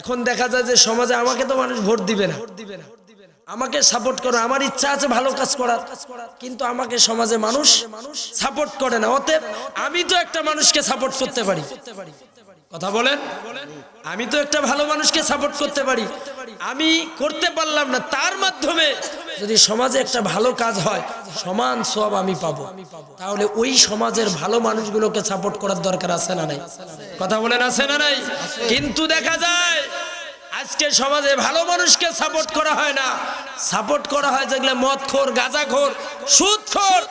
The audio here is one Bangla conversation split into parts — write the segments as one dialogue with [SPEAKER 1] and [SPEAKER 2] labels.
[SPEAKER 1] এখন দেখা যায় যে সমাজে আমাকে তো মানুষ ভোট দিবে না। আমাকে সাপোর্ট করো, আমার ইচ্ছা আছে ভালো কাজ করার। কিন্তু আমাকে সমাজে মানুষ সাপোর্ট করে না। অতএব আমি তো একটা মানুষকে সাপোর্ট করতে পারি। কথা বলেন? আমি তো একটা ভালো মানুষকে সাপোর্ট করতে পারি। আমি করতে পারলাম না, তার মাধ্যমে যদি সমাজে একটা ভালো কাজ হয়, সমান সব আমি পাবো। তাহলে ওই সমাজের ভালো মানুষগুলোকে সাপোর্ট করার দরকার আছে না নাই? কথা বলেন, আছে না নাই? কিন্তু দেখা যায়, আজকে সমাজে ভালো মানুষকে সাপোর্ট করা হয় না। সাপোর্ট করা হয় যেগুলো মদখোর, গাঁজাখোর, সুদখোর,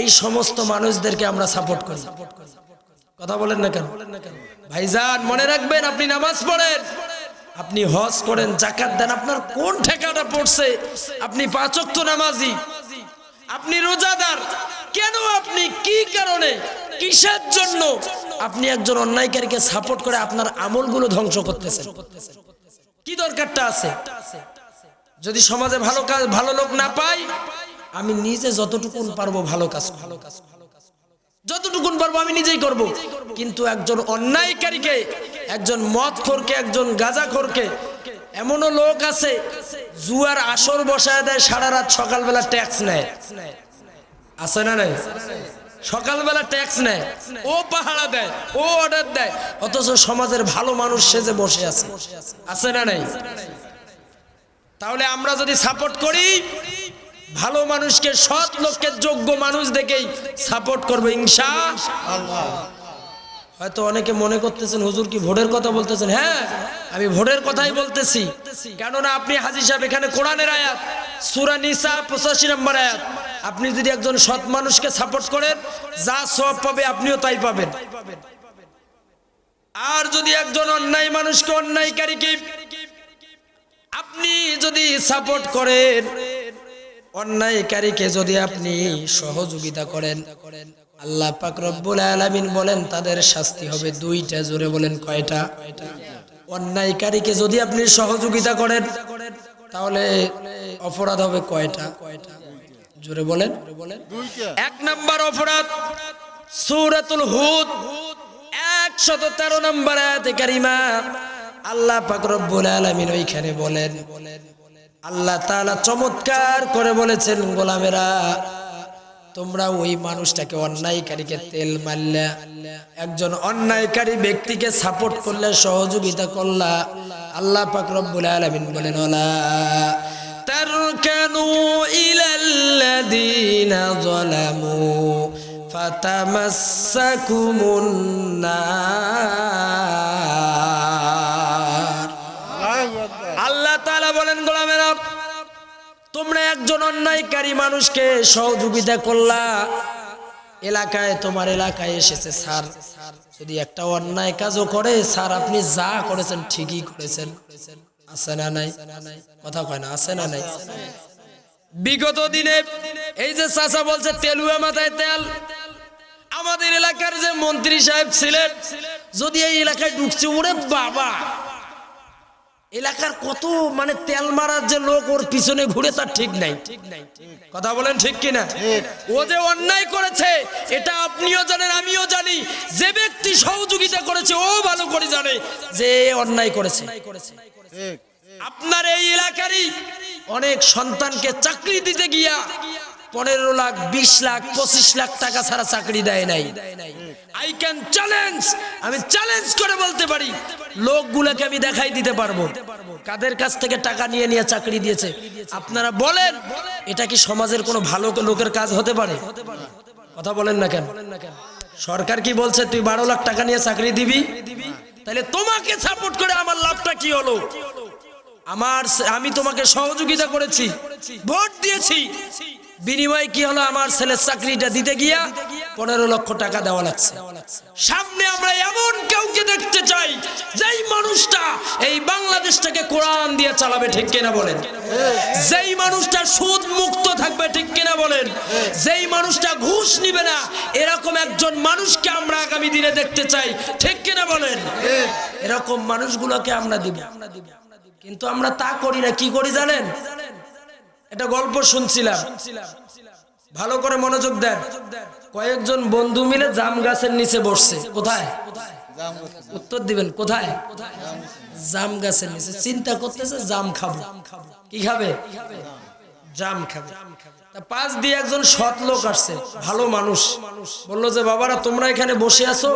[SPEAKER 1] এই সমস্ত মানুষদেরকে আমরা সাপোর্ট করি। কথা বলেন না কেন? ভাইজান, মনে রাখবেন আপনি নামাজ পড়েন। আপনি হজ করেন জাকাত দেন, আপনার কোন ঠেকাটা পড়ছে? আপনি পাঁচক্ত নামাজি। আপনি রোজাদার। কেন আপনি? কি কারণে? কিসের জন্য? আপনি একজন অন্যায়কারীকে সাপোর্ট করে আপনার আমলগুলো ধ্বংস করতেছেন। কি দরকারটা আছে? যদি সমাজে ভালো কাজ, ভালো লোক না পাই, আমি নিজে যতটুকু পারব ভালো কাজ ভালো কাজ যতটুকুন পারব আমি নিজেই করব। কিন্তু একজন অন্যায়কারীকে, একজন মদ মদখোরকে, একজন গাঁজাখোরকে এমনও লোক আছে, জুয়ার আসর বসায় দেয়, সারা রাত সকালবেলা ট্যাক্স নেয়। আছে না নাই? সকালবেলা ট্যাক্স নেয়। ও পাহারা দেয়, ও অর্ডার দেয়, অথচ সমাজের ভালো মানুষ সেজে বসে আছে। আছে না নাই? তাহলে আমরা যদি সাপোর্ট করি ভালো মানুষকে, সৎ লোককে, যোগ্য মানুষ দেখেই সাপোর্ট করব, ইনশা হয়তো অনেকে মনে করতেছেন, হুজুর কি ভোটের কথা বলতেছেন? হ্যাঁ আমি ভোটের কথাই বলতেছি। কেননা আপনি হাজি সাহেব, এখানে কোরআনের আয়াত, সুরা নিসা পঁচাশি নম্বর আয়াত। আপনি যদি একজন সৎ মানুষকে সাপোর্ট করেন, যা সব পাবে, আপনিও তাই পাবেন। আর যদি একজন অন্যায় মানুষকে, অন্যায়কারীকে আপনি যদি সাপোর্ট করেন অন্যায়কারীকে যদি আপনি সহযোগিতা করেন, আল্লাহ পাক রব্বুল বলেন তাদের শাস্তি হবে দুইটা, জোরে বলেন কয়টা? অন্যায়কারীকে যদি আপনি সহযোগিতা করেন, তাহলে অপরাধ হবে কয়টা? জোরে বলেন। এক নাম্বার অপরাধ, সূরাতুল হুদ, একশত তেরো নম্বর আল্লাহ পাক রব্বুল আলামিন ওইখানে বলেন আল্লাহ তালা চমৎকার করে বলেছেন, গোলামেরা, তোমরা ওই মানুষটাকে অন্যায়কারীকে তেল মারলে, একজন অন্যায়কারী ব্যক্তিকে সাপোর্ট করলে, সহযোগিতা করলা। আল্লাহ পাক রব্বুল আলামিন বলেন, ওলা তারকানু ইলাল্লাযীনা যালামু ফাতামাসসাকুমুন নার। তোমরা একজন অন্যায়কারী মানুষকে সহযোগিতা করলা। এলাকায় তোমার এলাকায় এসেছে, স্যার। যদি একটা অন্যায় কাজও করে, স্যার, আপনি যা করেছেন ঠিকই করেছেন। আছে না নাই? কথা কয় না, আছে না নাই? বিগত দিনে এই যে চাচা বলছে, তেলুয়া মাথায় তেল। আমাদের এলাকার যে মন্ত্রী সাহেব ছিলেন, যদি এই এলাকায় ঢুকছে, ওরে বাবা! এলাকার কত মানে তেল মারার যে লোক ওর পিছনে ঘুরে তার ঠিক নাই। কথা বলেন ঠিক কিনা? ও যে অন্যায় করেছে এটা আপনিও জানেন আমিও জানি। যে ব্যক্তি সহযোগিতা করেছে ও ভালো করে জানে যে অন্যায় করেছে। আপনার এই এলাকারই অনেক সন্তানকে চাকরি দিতে গিয়া পনেরো লাখ, বিশ লাখ, পঁচিশ লাখ টাকা ছাড়া চাকরি দেয় নাই। আই ক্যান চ্যালেঞ্জ আমি চ্যালেঞ্জ করে বলতে পারি, লোকগুলোকে আমি দেখাই দিতে পারব। কাদের কাছ থেকে টাকা নিয়ে নিয়ে চাকরি দিয়েছে? আপনারা বলেন, এটা কি সমাজের কোনো ভালো লোকের কাজ হতে পারে? কথা বলেন না কেন? সরকার কি বলছে, তুই বারো লাখ টাকা নিয়ে চাকরি দিবি? তাহলে তোমাকে সাপোর্ট করে আমার লাভটা কি হলো? আমার, আমি তোমাকে সহযোগিতা করেছি, ভোট দিয়েছি। বিনিময়ে কি হলো? আমার ছেলের চাকরিটা দিতে গিয়া পনেরো লক্ষ টাকা দেওয়া লাগছে। সামনে আমরা এমন কাউকে দেখতে চাই, যেই মানুষটা এই বাংলাদেশটাকে কোরআন দিয়ে চালাবে, ঠিক কিনা বলেন? যেই মানুষটা সুদ মুক্ত থাকবে, ঠিক কিনা বলেন? যেই মানুষটা ঘুষ নিবে না, এরকম একজন মানুষকে আমরা আগামী দিনে দেখতে চাই, ঠিক কিনা বলেন? এরকম মানুষগুলোকে আমরা দিব। কিন্তু আমরা তা করি না, কি করি জানেন? এটা গল্প শুনছিলাম। ভালো করে মনোযোগ দেন। কয়েকজন বন্ধু মিলে জাম গাছের নিচে বসছে। কোথায়? উত্তর দিবেন, কোথায়? জাম গাছের নিচে। চিন্তা করতেছে জাম খাব। কি খাবে? জাম খাবে। পাশ দিয়ে একজন সৎ লোক আসছে, ভালো মানুষ। বলল যে, বাবারা, তোমরা এখানে বসে আছো?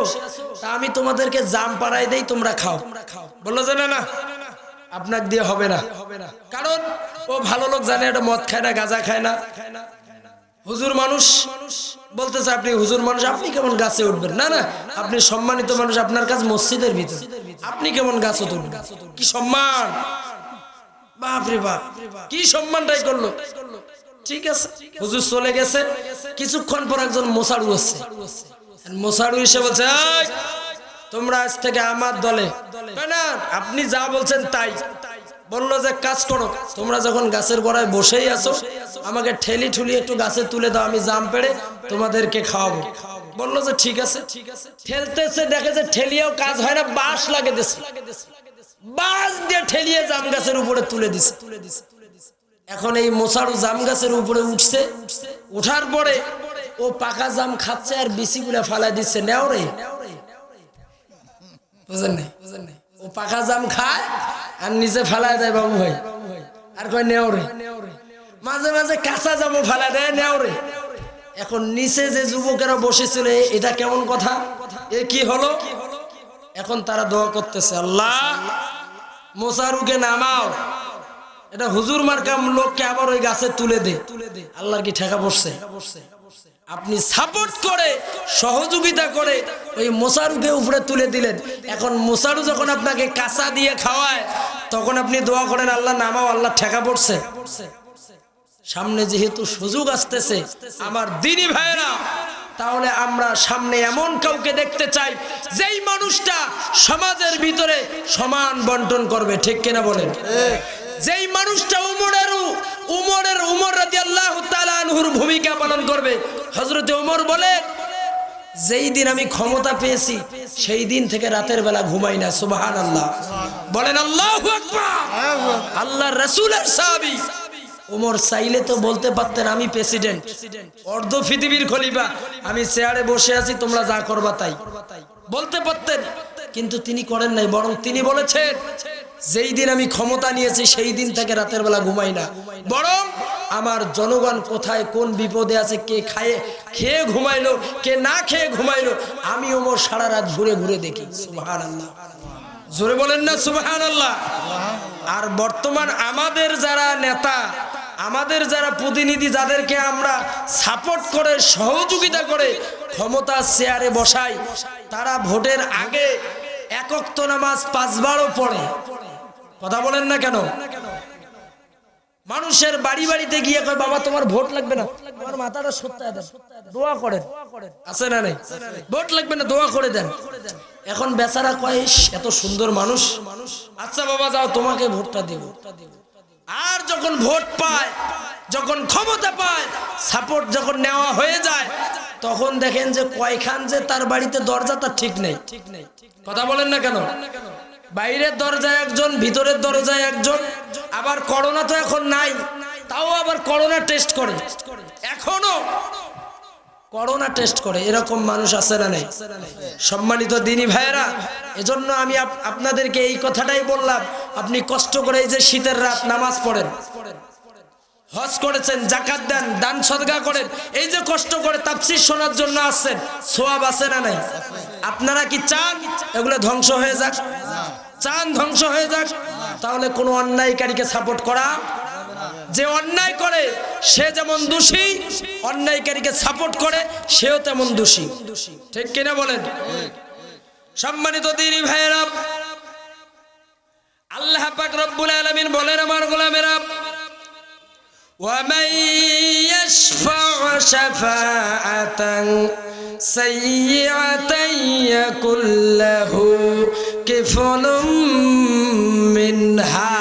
[SPEAKER 1] তা আমি তোমাদেরকে জাম পাড়াই দেই, তোমরা খাও। বলল যে, না না আপনার দিয়ে হবে না। কারণ ও ভালো লোক জানে এটা মদ খায় না গাঁজা খায় না। হুজুর মানুষ বলতেছে আপনি হুজুর মানুষ আপনি কেমন গাছে উঠবেন? না না আপনি সম্মানিত মানুষ আপনার কাছে মসজিদের ভিতরে। আপনি কেমন গাছে উঠবেন? কি সম্মান? বাপ রে বাপ কি সম্মানটাই করল? ঠিক আছে হুজুর চলে গেছে। কিছুক্ষণ পর একজন মোসাড়ু আছে মোসাড়ু এসে বলছে "এই, তোমরা আজ থেকে আমার দলে। আপনি যা বলছেন তাই। বলল যে, কাজ করো। তোমরা যখন গাছের গোড়ায় বসেই আছো, আমাকে ঠেলি ঠুলি একটু গাছে তুলে দাও, আমি জাম পেড়ে তোমাদেরকে খাওয়াবো। বলল যে, ঠিক আছে। ঠেলতেছে, দেখে যে ঠেলিয়েও কাজ হয় না, বাঁশ লাগে দিছে। বাঁশ দিয়ে ঠেলিয়ে জাম গাছের উপরে তুলে দিছে। তুলে দিছে এখন এই মোসাড়ু জাম গাছের উপরে উঠছে। উঠার পরে ও পাকা জাম খাচ্ছে আর বিসিগুলা ফালাই দিচ্ছে। নেও রে। বুঝেন নাই? ও পাকা জাম খায় আর ফালাই দেয় বাবু ভাই। আর কয়, নেও রে। মাঝে মাঝে কাঁচা জামও ফালাই দেয়, নেও রে। এখন নিচে যে যুবকেরা বসেছিল এটা কেমন কথা? এ কি হলো? এখন তারা দোয়া করতেছে, আল্লাহ মোসারুকে নামাও। এটা হুজুর মার্কাম লোককে আবার ওই গাছে তুলে দে। তুলে দে আল্লাহর কি ঠেকা পড়ছে আপনি সাপোর্ট করে সহযোগিতা করে ওই মোসারুকে উপরে তুলে দিলেন। এখন মোসারু যখন আপনাকে কাঁচা দিয়ে খাওয়ায় তখন আপনি দোয়া করেন আল্লাহ নামাও আল্লাহ ঠেকা পড়ছে। সামনে যেহেতু সুযোগ আসতেছে আমার দিনী ভাইয়েরা তাহলে আমরা সামনে এমন কাউকে দেখতে চাই যেই মানুষটা সমাজের ভিতরে সমান বন্টন করবে ঠিক কিনা বলেন? যেই মানুষটা উমরের উমরের উমর রাজি আল্লাহ আনহুর ভূমিকা পালন করবে। হজরতে উমর বলে, যেই দিন আমি ক্ষমতা পেয়েছি, সেই দিন থেকে রাতের বেলা ঘুমাই না সুবাহান আল্লাহ বলেন, আল্লাহ আল্লাহ রসুলের সাহাবি ওমর চাইলে তো বলতে পারতেন, আমি প্রেসিডেন্ট, অর্ধ পৃথিবীর খলিফা, আমি চেয়ারে বসে আছি, তোমরা যা করবা তাই। বলতে পারতেন, কিন্তু তিনি করেন নাই, বরং তিনি বলেছেন যেই দিন আমি ক্ষমতা নিয়েছি, সেই দিন থেকে রাতের বেলা ঘুমাই না। বরং আমার জনগণ কোথায়, কোন বিপদে আছে, কে খায়ে খেয়ে ঘুমাইলো, কে না খেয়ে ঘুমাইলো, আমি ওমর সারা রাত ঘুরে ঘুরে দেখি। সুবহান আল্লাহ জোরে বলেন না সুবহান আল্লাহ আর বর্তমান আমাদের যারা নেতা, আমাদের যারা প্রতিনিধি, যাদেরকে আমরা সাপোর্ট করে, সহযোগিতা করে ক্ষমতা চেয়ারে বসাই, তারা ভোটের আগে একক নামাজ পাঁচবারও পড়ে। কথা বলেন না কেন? মানুষের বাড়ি বাড়িতে গিয়ে কয়, বাবা, তোমার ভোট লাগবে না। তোমার মাথাটা সত্যায় দেন। দোয়া করেন। আছে না নেই? ভোট লাগবে না, দোয়া করে দেন। এখন বেচারা কয় এত সুন্দর মানুষ। মানুষ আচ্ছা বাবা, যাও, তোমাকে ভোটটা দিব। আর যখন ভোট পায়, যখন ক্ষমতা পায় সাপোর্ট যখন নেওয়া হয়ে যায়, তখন দেখেন যে কয়খান যে তার বাড়িতে দরজা তার ঠিক নেই ঠিক নেই। কথা বলেন না কেন? বাইরের দরজায় একজন, ভিতরের দরজায় একজন। আবার করোনা তো এখন নাই, তাও আবার করোনা টেস্ট করে। এখনও করোনা টেস্ট করে, এরকম মানুষ আছে না নেই? সম্মানিত দিনী ভাইয়েরা, এজন্য আমি আপ- আপনাদেরকে এই কথাটাই বললাম, আপনি কষ্ট করে এই যে শীতের রাত নামাজ পড়েন, হজ করেছেন, জাকাত দেন, দান সদগা করেন, এই যে কষ্ট করে তাফসির শোনার জন্য আসছেন, সোয়াব আছে না নাই? আপনারা কি চান? এগুলো ধ্বংস হয়ে যাক। চান ধ্বংস হয়ে যাক তাহলে কোনো অন্যায়কারীকে সাপোর্ট করা যে অন্যায় করে সে যেমন দোষী অন্যায়কারীকে সাপোর্ট করে সেও তেমন দোষী ঠিক কিনা বলেন সম্মানিত দিনী ভাইয়েরা আল্লাহ পাক রব্বুল আলামিন বলেন আমার গোলামেরা ومن يشفع شفاعة سيئة يكن له كفل منها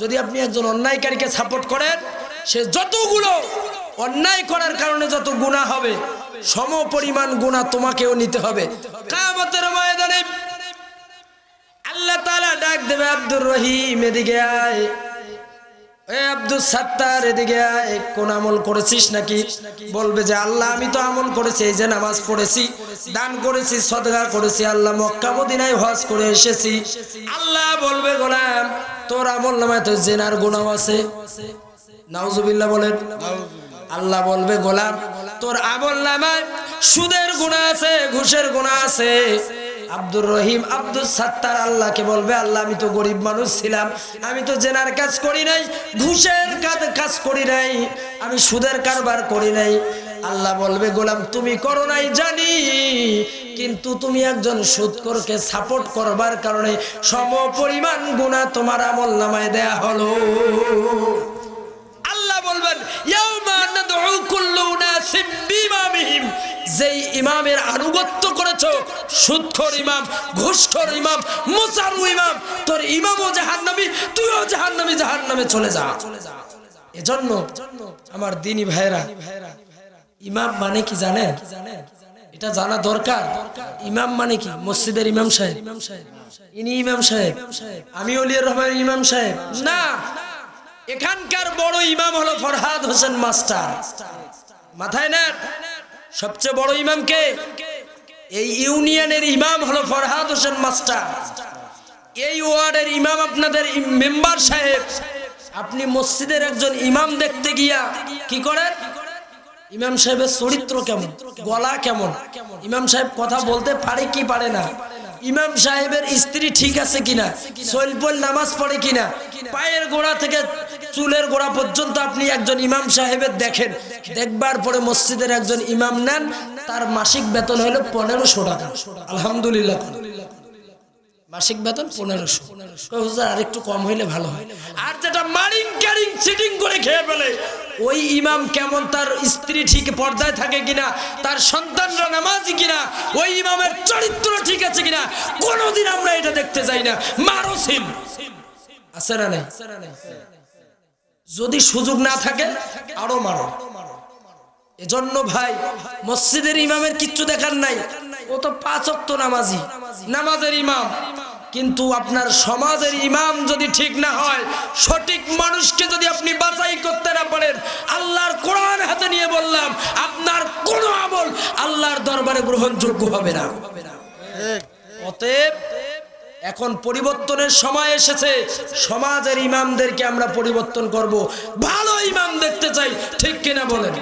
[SPEAKER 1] যদি আপনি একজন অন্যায়কারীকে সাপোর্ট করেন সে যতগুলো অন্যায় করার কারণে যত গুণা হবে সম পরিমাণ গুণা তোমাকেও নিতে হবে কামতের ময়দানে আল্লাহ তাআলা ডাক দেবে আব্দুর রহিম এদিকে আয় এদিকে কোন আমল করেছিস নাকি? বলবে যে, আল্লাহ, আমি তো আমল করেছি, এই যে নামাজ পড়েছি, দান করেছি সদগা করেছি, আল্লাহ মক্কা মদিনায় করে এসেছি। আল্লাহ বলবে, গোলাম, তোর আমল নামায় তো জেনার গুণাও আছে। নাউজুবিল্লাহ বলেন। আল্লাহ বলবে, গোলাম, তোর আমল নামায় সুদের গুণা আছে, ঘুষের গুণা আছে। আব্দুর রহিম আব্দুল সাত্তার আল্লাহকে বলবে, আল্লাহ, আমি তো গরিব মানুষ ছিলাম, আমি তো জেনার কাজ করি নাই, ঘুষের কাজ- কাজ করি নাই, আমি সুদের কারবার করি নাই। আল্লাহ বলবে, গোলাম, তুমি করো নাই, জানি, কিন্তু তুমি একজন সুদকরকে সাপোর্ট করবার কারণে সম পরিমাণ গুণা তোমার আমল নামায় দেয়া হলো। আল্লাহ বলবেন যেই ইমামের আনুগত্য করেছ সুদখোর ইমাম ঘুষখোর ইমাম, মুসারু ইমাম, তোর ইমামও জাহান্নামী, তুইও জাহান্নামী, জাহান্নামে চলে যা। এজন্য আমার দিনী ভাইরা ইমাম মানে কি জানেন? এটা জানা দরকার। ইমাম মানে কি? মসজিদের ইমাম সাহেব। ইনি ইমাম সাহেব। আমি অলিয়ার রহমান ইমাম সাহেব। না, এখানকার বড় ইমাম হলো ফরহাদ হোসেন মাস্টার। মাথায় না সবচেয়ে বড় ইমামকে এই ইউনিয়নের ইমাম হলো ফরহাদ হোসেন মাস্টার। এই ওয়ার্ডের ইমাম আপনাদের মেম্বার সাহেব। আপনি মসজিদের একজন ইমাম দেখতে গিয়া কি করেন? ইমাম সাহেবের চরিত্র কেমন? গলা কেমন? ইমাম সাহেব কথা বলতে পারে কি পারে না? ইমাম সাহেবের স্ত্রী ঠিক আছে কিনা? সৈলপল নামাজ পড়ে কিনা? পায়ের গোড়া থেকে চুলের গোড়া পর্যন্ত আপনি একজন ইমাম সাহেবের দেখেন। দেখবার পরে মসজিদের একজন ইমাম নেন, তার মাসিক বেতন হলো পনেরোশো টাকা। আলহামদুলিল্লাহ। মাসিক বেতন পনেরোশো। হুজুর, আর একটু কম হইলে ভালো হয়। আর যেটা মারিং ক্যারিং সিটিং করে খেয়ে ফেলে, ওই ইমাম কেমন তার স্ত্রী ঠিক পর্দায় থাকে কিনা, তার সন্তানরা নামাজি কিনা, ওই ইমামের চরিত্র ঠিক আছে কিনা, কোনোদিন আমরা এটা দেখতে যাই না। মারো সিম। আছে না নাই? যদি সুযোগ না থাকে, আরও মারো। এজন্য ভাই, মসজিদের ইমামের কিচ্ছু দেখার নাই। ও তো পাঁচ অক্ত নামাজি। নামাজের ইমাম। কিন্তু আপনার সমাজের ইমাম যদি ঠিক না হয়, সঠিক মানুষকে যদি আপনি বাছাই করতে না পারেন, আল্লাহর কোরআন হাতে নিয়ে বললাম, আপনার কোনো আমল আল্লাহর দরবারে গ্রহণযোগ্য হবে না। অতএব এখন পরিবর্তনের সময় এসেছে। সমাজের ইমামদেরকে আমরা পরিবর্তন করব। ভালো ইমাম দেখতে চাই, ঠিক কিনা বলেন?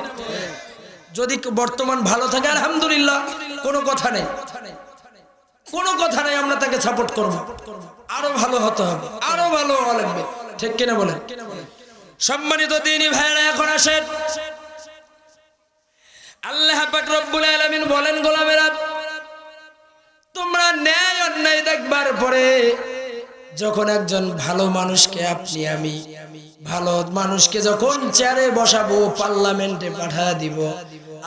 [SPEAKER 1] যদি বর্তমান ভালো থাকে, আলহামদুলিল্লাহ। কোনো কথা নেই। কোনো কথা নেই, আমরা তাকে সাপোর্ট করব। আরও ভালো হতে হবে। আরও ভালো লাগবে ঠিক কিনা বলেন? সম্মানিত দিনী ভাইরা এখন আসেন। আল্লাহ রব্বুল বলেন, গোলামেরা, তোমরা ন্যায় অন্যায় দেখবার পরে যখন একজন ভালো মানুষকে আপনি, আমি, ভালো মানুষকে যখন চেয়ারে বসাবো, পার্লামেন্টে পাঠা দিব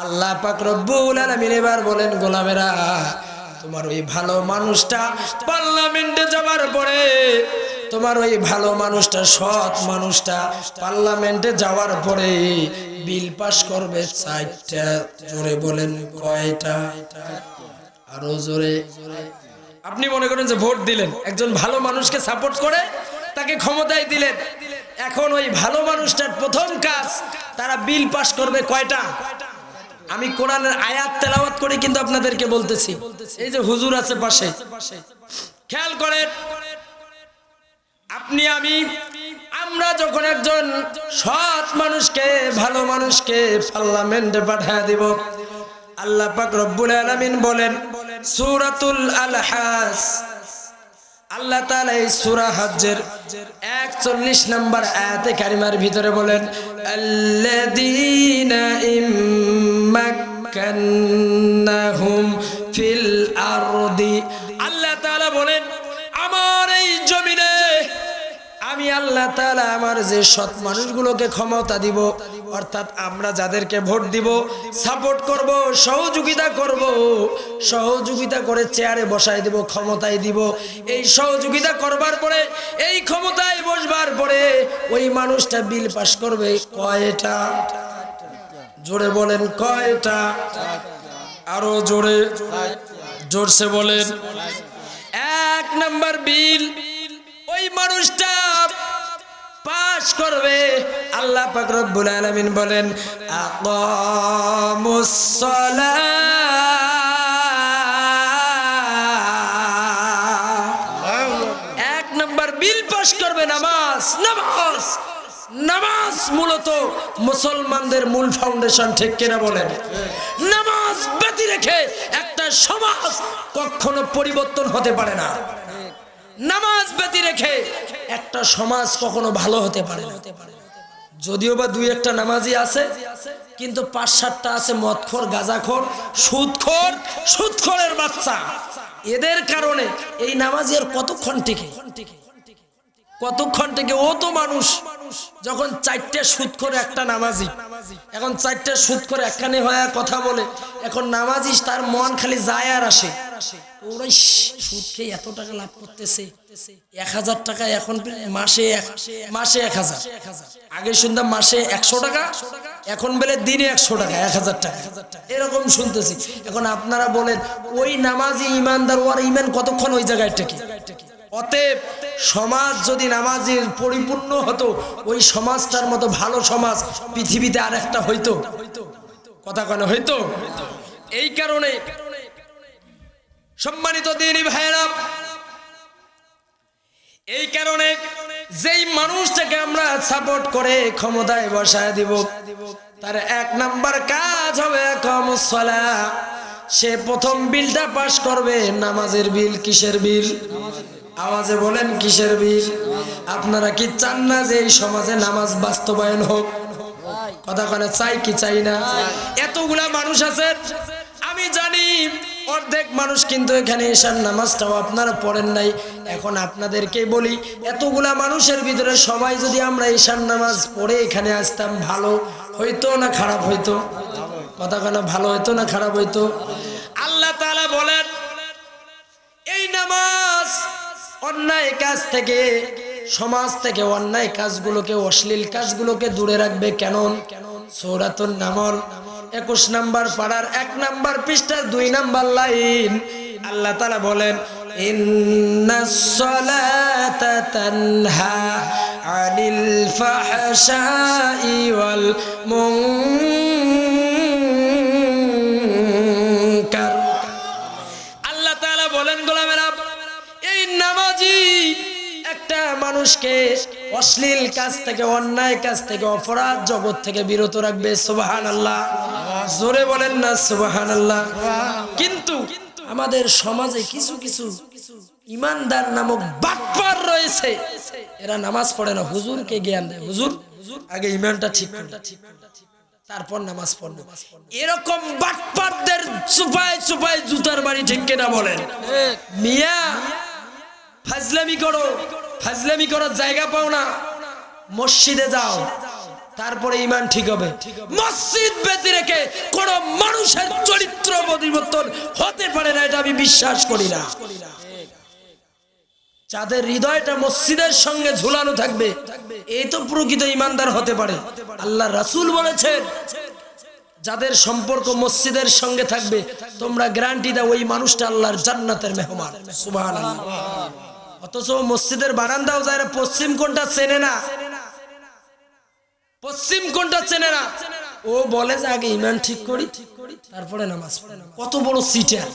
[SPEAKER 1] আল্লাহ পাক রব্বুল আলামিন এবার বলেন, গোলামেরা, তোমার ওই ভালো মানুষটা পার্লামেন্টে যাবার পরে, তোমার ওই ভালো মানুষটা, সৎ মানুষটা পার্লামেন্টে যাওয়ার পরে বিল পাস করবে চারটা, জোরে বলেন, কয়টা? আরও জোরে। আপনি মনে করেন যে ভোট দিলেন, একজন ভালো মানুষকে সাপোর্ট করে তাকে ক্ষমতায় দিলেন। এখন ওই ভালো মানুষটার প্রথম কাজ, তারা বিল পাস করবে কয়টা? আমি কোরআনের আয়াত তেলাওয়াত করে কিন্তু আপনাদেরকে বলতেছি। এই যে হুজুর আছে পাশে। খেয়াল করেন, আপনি আমি, আমরা যখন একজন সৎ মানুষকে, ভালো মানুষকে পার্লামেন্টে পাঠায় দিব, আল্লাহ পাক রব্বুল আলামিন বলেন, সূরাতুল আলহাস। আল্লাহ তালা এই সুরা হজ্জের 41 নম্বর আয়াতে কারিমার ভিতরে বলেন আল্লাযীনা ইম্মাক্কান্নাহুম আল্লাহ তাআলা আমার যে সৎ মানুষগুলোকে ক্ষমতা দিব, অর্থাৎ আমরা যাদেরকে ভোট দিব সাপোর্ট করব, সহযোগিতা করব, সহযোগিতা করে চেয়ারে বসাই দিব, ক্ষমতায় দিব। এই সহযোগিতা করবার পরে, এই ক্ষমতায় বসবার পরে ওই মানুষটা বিল পাস করবে কয়টা? জোরে বলেন কয়টা? আরও জোরে, জোরসে বলেন। এক নাম্বার বিল ওই মানুষটা পাশ করবে। আল্লাহ পাক রব্বুল আলামিন বলেন, আকামুস এক নম্বর, বিল পাশ করবে নামাজ। নামাজ। নামাজ মূলত মুসলমানদের মূল ফাউন্ডেশন, ঠিক কিনা বলেন? নামাজ ব্যতি রেখে একটা সমাজ কখনো পরিবর্তন হতে পারে না। নামাজ ব্যতি রেখে একটা সমাজ কখনো ভালো হতে পারে না। যদিও বা দুই একটা নামাজি আছে, কিন্তু পাঁচ সাতটা আছে মদখোর, গাজাখর, সুদখোর, সুদখোরের বাচ্চা। এদের কারণে এই নামাজি আর কতক্ষণ টিকে? কতক্ষণ থেকে ও তো মানুষ? যখন চারটে সুদ করে একটা নামাজি। এখন চারটে সুদ করে একখানে হয়ে কথা বলে। এখন নামাজি তার মন খালি যায় আর আসে। এরকম শুনতেছি। এখন আপনারা বলেন, ওই নামাজি ইমানদার, ওর ইমান কতক্ষণ ওই জায়গায় টেকে? অতএব সমাজ যদি নামাজের পরিপূর্ণ হতো, ওই সমাজটার মতো ভালো সমাজ পৃথিবীতে আর একটা হইতো। কথা কেন হইতো? এই কারণে সম্মানিত দিনী ভাইয়েরা, এই কারণে যেই মানুষটাকে আমরা সাপোর্ট করে ক্ষমতায় বসায় দিব, তার এক নাম্বার কাজ হবে সে প্রথম বিলটা পাশ করবে, নামাজের বিল, কিসের বিল? আওয়াজে বলেন কিসের বিল আপনারা কি চান না যে এই সমাজে নামাজ বাস্তবায়ন হোক? কথা কানে, চাই কি চাই না? এতগুলা মানুষ আছে, আমি জানি অর্ধেক মানুষ কিন্তু এখানে ঈশান নামাজটাও আপনারা পড়েন নাই। এখন আপনাদেরকে বলি, এতগুলা মানুষের ভিতরে সবাই যদি আমরা ঈশান নামাজ পড়ে এখানে আসতাম, ভালো হইতো না খারাপ হইতো? কথা কেন, ভালো হইতো না খারাপ হইতো? আল্লাহ তাআলা বলেন অন্যায় কাজ থেকে, সমাজ থেকে অন্যায় কাজগুলোকে, অশ্লীল কাজগুলোকে দূরে রাখবে কেন সৌরাতুন নামল। একুশ নাম্বার পাড়ার এক নাম্বার পৃষ্ঠার দুই নাম্বার লাইন। আল্লাহ তালা বলেন আনিল ফাহশাই ওয়াল মানুষকে অশ্লীল কাজ থেকে, অন্যায় কাজ থেকে, অপরাধ জগৎ থেকে বিরত রাখবে সুবাহান আল্লাহ জোরে বলেন না সুবাহান আল্লাহ কিন্তু আমাদের সমাজে কিছু কিছু ইমানদার নামক বাটপার রয়েছে। এরা নামাজ পড়ে না, হুজুরকে জ্ঞান দেয়। হুজুর, আগে ইমানটা ঠিক। তারপর নামাজ পড়ব এরকম বাটপারদের চুপায় চুপায় জুতার বাড়ি ঠিক কিনা বলেন? মিয়া, ফাজলামি করো। ফাজলামি করার জায়গা পাও না। মসজিদে যাও, তারপরে ইমান ঠিক হবে। মসজিদ বেঁধে রেখে কোন মানুষের চরিত্র পরিবর্তন হতে পারে না, এটা আমি বিশ্বাস করি না। যাদের হৃদয়টা মসজিদের সঙ্গে ঝুলানো থাকবে, এই তো প্রকৃত ইমানদার হতে পারে। আল্লাহ রাসুল বলেছেন যাদের সম্পর্ক মসজিদের সঙ্গে থাকবে, তোমরা গ্যারান্টি দাও, ওই মানুষটা আল্লাহর জান্নাতের মেহমান। সুবহানাল্লাহ। অথচ মসজিদের বারান্দাও যায় পশ্চিম কোনটা চেনে না। পশ্চিম কোনটা চেনে না। ও বলে যে আগে ইমান ঠিক করি, তারপরে নামাজ কত বড় সিটার